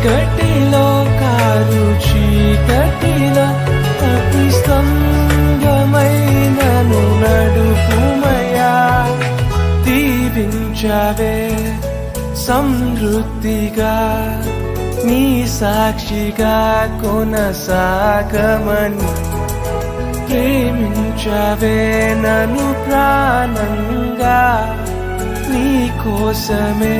చీకటిలో కారు చీకటిలో అతి స్తంభమైనను నడుపుమయా దీవించవే సమృద్ధిగా నీ సాక్షిగా కొనసాగమని. ప్రేమించవే నన్ను ప్రాణంగా నీ కోసమే